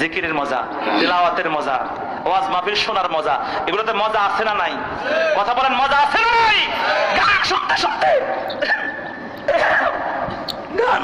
জিকিরের মজা, তেলাওয়াতের মজা, ওয়াজ মাহফিল শোনার মজা, এগুলোতে মজা আছে না নাই? কথা বলেন, মজা আছে না নাই? গান শুনতে শুনতে। গান।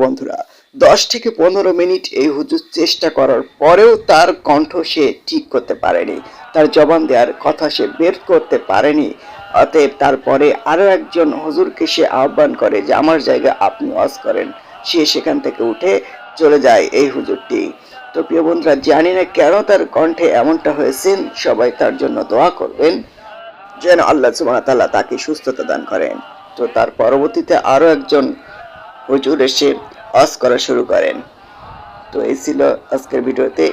বন্ধুরা, দশ থেকে পনেরো মিনিট এই হুজুর চেষ্টা করার পরেও তার কণ্ঠ সে ঠিক করতে পারেনি। তার জবান দেওয়ার কথা সে বের করতে পারেনি। অতএব তারপরে আরও একজন হুজুরকে সে আহ্বান করে যে, আমার জায়গায় আপনি ওয়াজ করেন। সে সেখান থেকে উঠে চলে যায় এই হুজুরটি। তো প্রিয় বন্ধুরা, জানি না কেন তার কণ্ঠে এমনটা হয়েছেন সবাই তার জন্য দোয়া করবেন, যেন আল্লাহ ওয়া তাকে সুস্থতা দান করেন। তো তার পরবর্তীতে আরও একজন হুজুর এসে অস করা শুরু করেন। তো এই ছিল আজকের ভিডিওতে।